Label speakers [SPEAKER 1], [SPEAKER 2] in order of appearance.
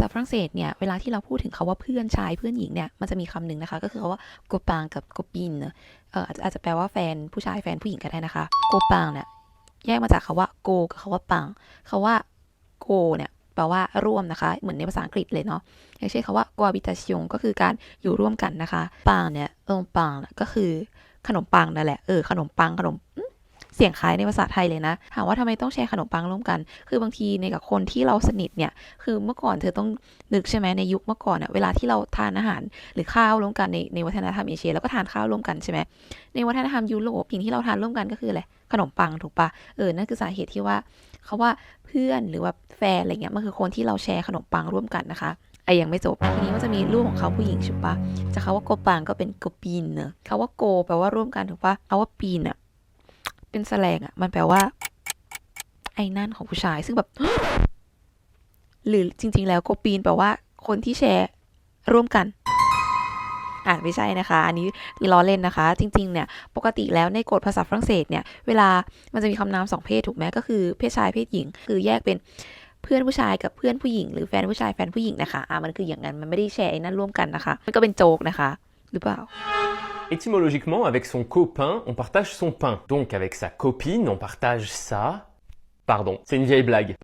[SPEAKER 1] จากฝรั่งเศสเนี่ยเวลาที่เราพูดถึงคาว่าเพื่อนชายเพื่อนหญิงเนี่ยมันจะมีคำหนึ่งนะคะ ก็คือคาว่าโกปังกับโกปินเอะเออาจจะแปลว่าแฟนผู้ชายแฟนผู้หญิงก็ได้นะคะโกปังเนี่ยแยกมาจากคาว่าโกกับคาว่าปังคาว่าโกเนี่ยแปลว่าร่วมนะคะ เหมือนในภาษาอังกฤษเลยเนาะอย่างเช่นคาว่า cohabitation ก็คือการอยู่ร่วมกันนะคะปังเนี่ยเออปังก็คือขนมปังนั่นแหละเออขนมปังขนม เสียงคล้ายในภาษาไทยเลยนะ ถามว่าทำไมต้องแชร์ขนมปังร่วมกัน คือบางทีในกับคนที่เราสนิทเนี่ย คือเมื่อก่อนเธอต้องนึกใช่ไหมในยุคเมื่อก่อนอะเวลาที่เราทานอาหาร หรือข้าวร่วมกันในในวัฒนธรรมเอเชียแล้วก็ทานข้าวร่วมกันใช่ไหมในวัฒนธรรมยุโรปสิ่งที่เราทานร่วมกันก็คืออะไรขนมปังถูกปะเออนั่นคือสาเหตุที่ว่าเขาว่าเพื่อนหรือว่าแฟนอะไรเงี้ยมันคือคนที่เราแชร์ขนมปังร่วมกันนะคะไอ้ยังไม่จบ ทีนี้มันจะมีรูปของเขาผู้หญิงใช่ปะจะเขาว่าโกปังก็เป็นโกปีนเนอะเขาว่าโกแปลว่าร่วมกันถูกปะเขาว่าปีนอะ เป็นแสลงอะมันแปลว่า ไอ้นั่นของผู้ชาย ซึ่งแบบ หรือจริง ๆ แล้วโกปีนแปลว่า คนที่แชร์ร่วมกัน อ่าไม่ใช่นะคะ อันนี้ล้อเล่นนะคะ จริง ๆ เนี่ย ปกติแล้วในกฎภาษาฝรั่งเศสเนี่ย เวลามันจะมีคำนามสองเพศถูกไหมก็คือเพศชายเพศหญิง คือแยกเป็นเพื่อนผู้ชายกับเพื่อนผู้หญิง หรือแฟนผู้ชายแฟนผู้หญิงนะคะ อ่ามันคืออย่างนั้น มันไม่ได้แชร์ไอ้นั่นร่วมกันนะคะ มันก็เป็นโจกนะคะ หรือเปล่า
[SPEAKER 2] Étymologiquement, avec son copain, on partage son pain. Donc avec sa copine, on partage sa... Pardon, c'est une vieille blague.